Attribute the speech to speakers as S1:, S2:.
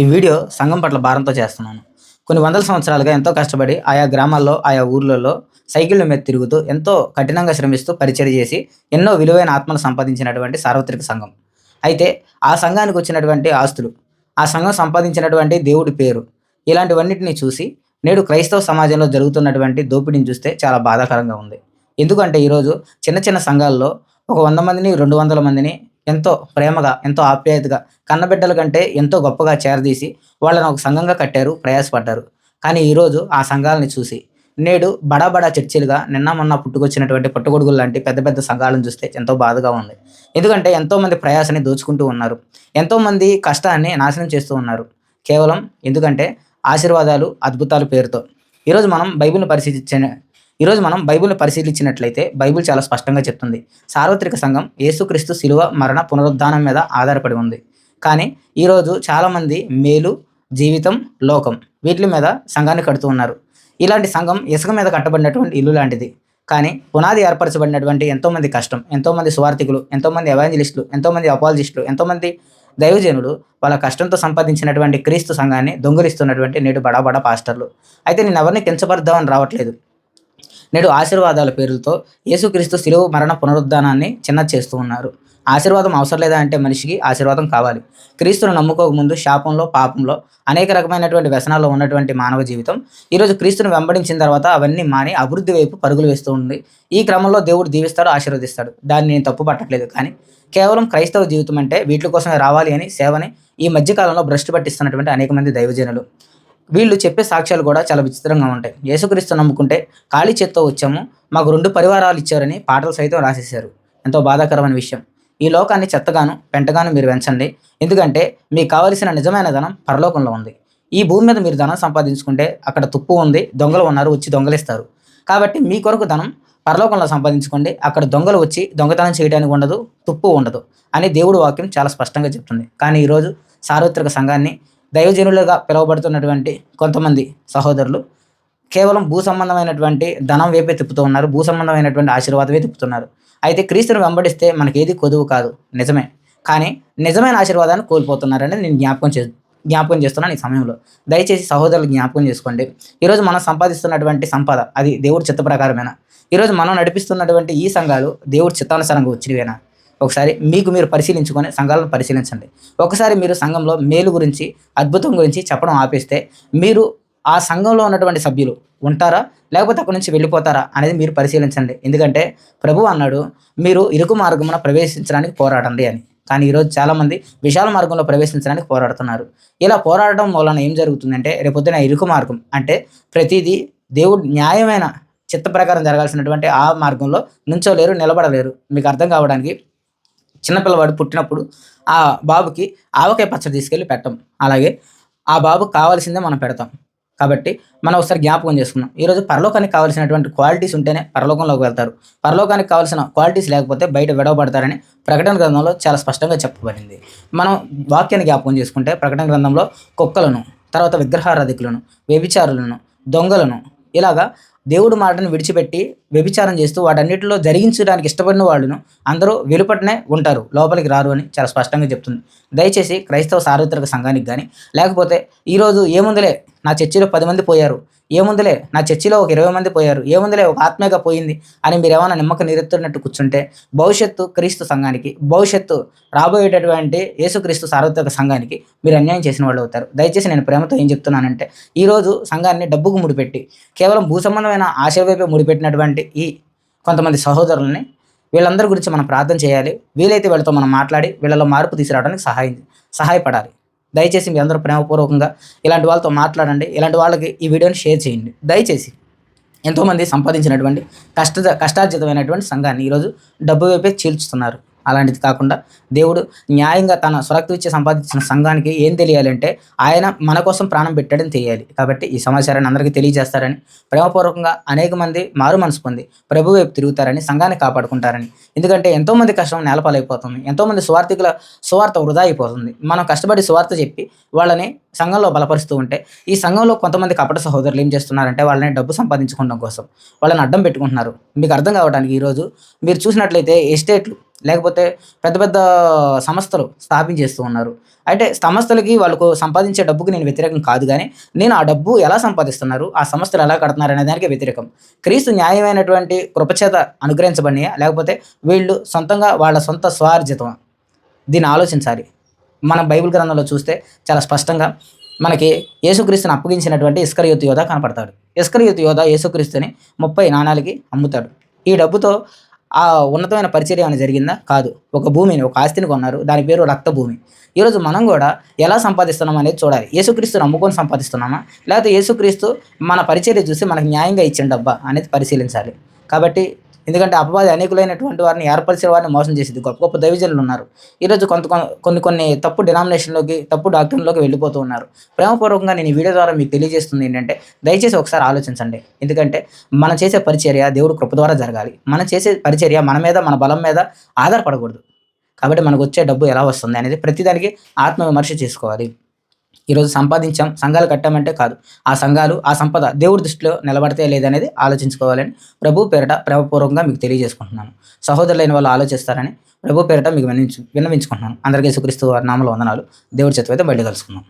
S1: ఈ వీడియో సంఘం పట్ల భారంతో చేస్తున్నాను. కొన్ని వందల సంవత్సరాలుగా ఎంతో కష్టపడి ఆయా గ్రామాల్లో ఆయా ఊర్లలో సైకిళ్ళ మీద తిరుగుతూ ఎంతో కఠినంగా శ్రమిస్తూ పరిచయం చేసి ఎన్నో విలువైన ఆత్మలు సంపాదించినటువంటి సార్వత్రిక సంఘం. అయితే ఆ సంఘానికి వచ్చినటువంటి ఆస్తులు ఆ సంఘం సంపాదించినటువంటి దేవుడి పేరు ఇలాంటివన్నిటిని చూసి నేడు క్రైస్తవ సమాజంలో జరుగుతున్నటువంటి దోపిడీని చూస్తే చాలా బాధాకరంగా ఉంది. ఎందుకంటే ఈరోజు చిన్న చిన్న సంఘాల్లో ఒక వంద మందిని రెండు వందల మందిని ఎంతో ప్రేమగా ఎంతో ఆప్యాయతగా కన్నబిడ్డల కంటే ఎంతో గొప్పగా చేరదీసి వాళ్ళని ఒక సంఘంగా కట్టారు ప్రయాసపడ్డారు. కానీ ఈరోజు ఆ సంఘాలని చూసి నేడు బడా బడా చర్చిలుగా నిన్న మొన్న పుట్టుకొచ్చినటువంటి పుట్టగొడుగులు లాంటి పెద్ద పెద్ద సంఘాలను చూస్తే ఎంతో బాధగా ఉంది. ఎందుకంటే ఎంతోమంది ప్రయాసని దోచుకుంటూ ఉన్నారు. ఎంతోమంది కష్టాన్ని నాశనం చేస్తూ ఉన్నారు. కేవలం ఎందుకంటే ఆశీర్వాదాలు అద్భుతాల పేరుతో. ఈరోజు మనం బైబిల్ని పరిశీలించే ఈరోజు మనం బైబిల్ని పరిశీలించినట్లయితే బైబిల్ చాలా స్పష్టంగా చెప్తుంది. సార్వత్రిక సంఘం యేసుక్రీస్తు శిలువ మరణ పునరుద్ధానం మీద ఆధారపడి ఉంది. కానీ ఈరోజు చాలామంది మేలు జీవితం లోకం వీటి మీద సంఘాన్ని కడుతూ ఉన్నారు. ఇలాంటి సంఘం ఇసుక మీద కట్టబడినటువంటి ఇల్లు లాంటిది. కానీ పునాది ఏర్పరచబడినటువంటి ఎంతోమంది కష్టం ఎంతోమంది స్వార్థికులు ఎంతోమంది ఎవాంజలిస్టులు ఎంతోమంది అపాలజిస్టులు ఎంతోమంది దైవజనులు వాళ్ళ కష్టంతో సంపాదించినటువంటి క్రీస్తు సంఘాన్ని దొంగిలిస్తున్నటువంటి నేడు బడాబడా పాస్టర్లు. అయితే నేను ఎవరిని కించపరుద్దామని రావట్లేదు. నేడు ఆశీర్వాదాల పేరుతో యేసుక్రీస్తు శిలువు మరణ పునరుద్ధానాన్ని చిన్న చేస్తూ ఉన్నారు. ఆశీర్వాదం అవసరం లేదా అంటే మనిషికి ఆశీర్వాదం కావాలి. క్రీస్తును నమ్ముకోకముందు శాపంలో పాపంలో అనేక రకమైనటువంటి వ్యసనాల్లో ఉన్నటువంటి మానవ జీవితం ఈరోజు క్రీస్తును వెంబడించిన తర్వాత అవన్నీ మాని అభివృద్ధి వైపు పరుగులు వేస్తూ ఉంది. ఈ క్రమంలో దేవుడు దీవిస్తాడు ఆశీర్వదిస్తాడు. దాన్ని నేను తప్పు పట్టట్లేదు కానీ కేవలం క్రైస్తవ జీవితం అంటే వీటి కోసమే రావాలి అని సేవని ఈ మధ్యకాలంలో భ్రష్టు పట్టిస్తున్నటువంటి అనేక మంది దైవజనులు. వీళ్ళు చెప్పే సాక్ష్యాలు కూడా చాలా విచిత్రంగా ఉంటాయి. యేసుక్రీస్తు నమ్ముకుంటే ఖాళీ చేత్తో వచ్చాము మాకు రెండు పరివారాలు ఇచ్చారని పాటలు సైతం రాసేశారు. ఎంతో బాధాకరమైన విషయం. ఈ లోకాన్ని చెత్తగాను పెంటగాను మీరు పెంచండి ఎందుకంటే మీకు కావలసిన నిజమైన ధనం పరలోకంలో ఉంది. ఈ భూమి మీద మీరు ధనం సంపాదించుకుంటే అక్కడ తుప్పు ఉంది దొంగలు ఉన్నారు వచ్చి దొంగలిస్తారు. కాబట్టి మీ కొరకు ధనం పరలోకంలో సంపాదించుకోండి. అక్కడ దొంగలు వచ్చి దొంగతనం చేయడానికి ఉండదు తుప్పు ఉండదు అని దేవుడు వాక్యం చాలా స్పష్టంగా చెప్తుంది. కానీ ఈరోజు సార్వత్రిక సంఘాన్ని దైవజనులుగా పిలువబడుతున్నటువంటి కొంతమంది సహోదరులు కేవలం భూ సంబంధమైనటువంటి ధనం వైపే తిప్పుతూ ఉన్నారు భూ సంబంధమైనటువంటి ఆశీర్వాదమే తిప్పుతున్నారు. అయితే క్రీస్తుని వెంబడిస్తే మనకి ఏది కొదువు కాదు. నిజమే. కానీ నిజమైన ఆశీర్వాదాన్ని కోల్పోతున్నారని నేను జ్ఞాపకం చే జ్ఞాపకం చేస్తున్నాను ఈ సమయంలో. దయచేసి సహోదరులు జ్ఞాపకం చేసుకోండి. ఈరోజు మనం సంపాదిస్తున్నటువంటి సంపద అది దేవుడి చిత్త ప్రకారమేనా ఈరోజు మనం నడిపిస్తున్నటువంటి ఈ సంఘాలు దేవుడి చిత్తానుసారంగా వచ్చినవేనా? ఒకసారి మీకు మీరు పరిశీలించుకొని సంఘాలను పరిశీలించండి. ఒకసారి మీరు సంఘంలో మేలు గురించి అద్భుతం గురించి చెప్పడం ఆపేస్తే మీరు ఆ సంఘంలో ఉన్నటువంటి సభ్యులు ఉంటారా? లేకపోతే అక్కడి నుంచి వెళ్ళిపోతారా అనేది మీరు పరిశీలించండి. ఎందుకంటే ప్రభు అన్నాడు మీరు ఇరుకు మార్గమున ప్రవేశించడానికి పోరాడండి అని. కానీ ఈరోజు చాలామంది విశాల మార్గంలో ప్రవేశించడానికి పోరాడుతున్నారు. ఇలా పోరాడడం వలన ఏం జరుగుతుందంటే రేపొద్దున ఇరుకు మార్గం అంటే ప్రతిదీ దేవుడు న్యాయమైన చిత్త ప్రకారం జరగాల్సినటువంటి ఆ మార్గంలో నుంచోలేరు నిలబడలేరు. మీకు అర్థం కావడానికి చిన్నపిల్లవాడు పుట్టినప్పుడు ఆ బాబుకి ఆవకాయ పచ్చడి తీసుకెళ్ళి పెట్టం. అలాగే ఆ బాబుకి కావాల్సిందే మనం పెడతాం. కాబట్టి మనం ఒకసారి జ్ఞాపకం చేసుకున్నాం ఈరోజు పరలోకానికి కావాల్సినటువంటి క్వాలిటీస్ ఉంటేనే పరలోకంలోకి వెళ్తారు. పరలోకానికి కావాల్సిన క్వాలిటీస్ లేకపోతే బయట విడవబడతారని ప్రకటన గ్రంథంలో చాలా స్పష్టంగా చెప్పబడింది. మనం వాక్యాన్ని జ్ఞాపకం చేసుకుంటే ప్రకటన గ్రంథంలో కుక్కలను తర్వాత విగ్రహారాధికులను వ్యభిచారులను దొంగలను ఇలాగా దేవుడు మాటను విడిచిపెట్టి వ్యభిచారం చేస్తూ వాటన్నిటిలో జరిగించడానికి ఇష్టపడిన వాళ్ళను అందరూ వెలుపటనే ఉంటారు. లోపలికి రారు అని చాలా స్పష్టంగా చెప్తుంది. దయచేసి క్రైస్తవ సార్వత్రిక సంఘానికి కానీ లేకపోతే ఈరోజు ఏముందిలే నా చర్చిలో పది మంది పోయారు. ఏముందిలే నా చర్చిలో ఒక ఇరవై మంది పోయారు. ఏముందిలే ఒక ఆత్మీయగా పోయింది అని మీరు ఏమైనా నిమ్మక నిరెత్తున్నట్టు కూర్చుంటే భవిష్యత్తు క్రీస్తు సంఘానికి భవిష్యత్తు రాబోయేటటువంటి యేసుక్రీస్తు సార్వత్రిక సంఘానికి మీరు అన్యాయం చేసిన వాళ్ళు అవుతారు. దయచేసి నేను ప్రేమతో ఏం చెప్తున్నానంటే ఈరోజు సంఘాన్ని డబ్బుకు ముడిపెట్టి కేవలం భూ సంబంధమైన ఆశ వైపే ముడిపెట్టినటువంటి ఈ కొంతమంది సహోదరులని వీళ్ళందరి గురించి మనం ప్రార్థన చేయాలి. వీలైతే వీళ్ళతో మనం మాట్లాడి వీళ్ళలో మార్పు తీసుకురావడానికి సహాయం సహాయపడాలి. దయచేసి మీ అందరూ ప్రేమపూర్వకంగా ఇలాంటి వాళ్ళతో మాట్లాడండి. ఇలాంటి వాళ్ళకి ఈ వీడియోని షేర్ చేయండి. దయచేసి ఎంతోమంది సంపాదించినటువంటి కష్ట కష్టార్జితమైనటువంటి సంఘాన్ని ఈరోజు డబ్బు వైపే చీల్చుతున్నారు. అలాంటిది కాకుండా దేవుడు న్యాయంగా తన స్వరక్తి ఇచ్చి సంపాదించిన సంఘానికి ఏం తెలియాలంటే ఆయన మన కోసం ప్రాణం పెట్టాడని తెలియాలి. కాబట్టి ఈ సమాచారాన్ని అందరికీ తెలియజేస్తారని ప్రేమపూర్వకంగా అనేక మంది మారు మనసు పొంది ప్రభు వైపు తిరుగుతారని సంఘాన్ని కాపాడుకుంటారని. ఎందుకంటే ఎంతోమంది కష్టం నేలపాలైపోతుంది ఎంతోమంది స్వార్థికుల స్వార్థ వృధా అయిపోతుంది. మనం కష్టపడి స్వార్థ చెప్పి వాళ్ళని సంఘంలో బలపరుస్తూ ఉంటే ఈ సంఘంలో కొంతమంది కపట సహోదరులు ఏం చేస్తున్నారంటే వాళ్ళని డబ్బు సంపాదించుకోవడం కోసం వాళ్ళని అడ్డం పెట్టుకుంటున్నారు. మీకు అర్థం కావడానికి ఈరోజు మీరు చూసినట్లయితే ఎస్టేట్లు లేకపోతే పెద్ద పెద్ద సంస్థలు స్థాపించేస్తూ ఉన్నారు. అయితే సంస్థలకి వాళ్ళకు సంపాదించే డబ్బుకి నేను వ్యతిరేకం కాదు కానీ నేను ఆ డబ్బు ఎలా సంపాదిస్తున్నారు? ఆ సంస్థలు ఎలా కడుతున్నారు అనే దానికి వ్యతిరేకం. క్రీస్తు న్యాయమైనటువంటి కృపచేత అనుగ్రహించబడినాయా? లేకపోతే వీళ్ళు సొంతంగా వాళ్ళ సొంత స్వార్జితం దీన్ని ఆలోచించాలి. మనం బైబిల్ గ్రంథంలో చూస్తే చాలా స్పష్టంగా మనకి యేసుక్రీస్తుని అప్పగించినటువంటి ఇస్కరయుత్ యోధ కనపడతాడు. ఇస్కరయుత్ యోధ యేసుక్రీస్తుని ముప్పై నాణాలకి అమ్ముతాడు. ఈ డబ్బుతో ఆ ఉన్నతమైన పరిచర్య ఏమైనా జరిగిందా? కాదు. ఒక భూమిని ఒక ఆస్తిని కొన్నారు. దాని పేరు రక్త భూమి ఈరోజు మనం కూడా ఎలా సంపాదిస్తున్నాం అనేది చూడాలి. యేసుక్రీస్తు నమ్ముకొని సంపాదిస్తున్నామా? లేకపోతే యేసుక్రీస్తు మన పరిచర్య చూసి మనకు న్యాయంగా ఇచ్చిన డబ్బా అనేది పరిశీలించాలి. కాబట్టి ఎందుకంటే అపవాది అనేకులైనటువంటి వారిని ఏర్పరిచిన వారిని మోసం చేసింది. గొప్ప గొప్ప దైవజనులు ఉన్నారు. ఈరోజు కొంత కొన్ని కొన్ని తప్పు డినామినేషన్లోకి తప్పు డాక్టర్లోకి వెళ్ళిపోతూ ఉన్నారు. ప్రేమపూర్వకంగా నేను ఈ వీడియో ద్వారా మీకు తెలియజేస్తుంది ఏంటంటే దయచేసి ఒకసారి ఆలోచించండి. ఎందుకంటే మనం చేసే పరిచర్య దేవుడు కృప ద్వారా జరగాలి. మనం చేసే పరిచర్య మన మీద మన బలం మీద ఆధారపడకూడదు. కాబట్టి మనకు వచ్చే డబ్బు ఎలా వస్తుంది అనేది ప్రతిదానికి ఆత్మ విమర్శ చేసుకోవాలి. ఈరోజు సంపాదించాం సంఘాలు కట్టామంటే కాదు. ఆ సంఘాలు ఆ సంపద దేవుడి దృష్టిలో నిలబడితే లేదనేది ఆలోచించుకోవాలని ప్రభు పేరిట ప్రేమపూర్వకంగా మీకు తెలియజేసుకుంటున్నాను. సహోదరులైన వాళ్ళు ఆలోచిస్తారని ప్రభు పేరిట మీకు విన్నవించు విన్నవించుకుంటున్నాను. అందరికీ సుక్రీస్తు వారి నామలో వందనాలు. దేవుడి చేతి అయితే బయట కలుసుకున్నాం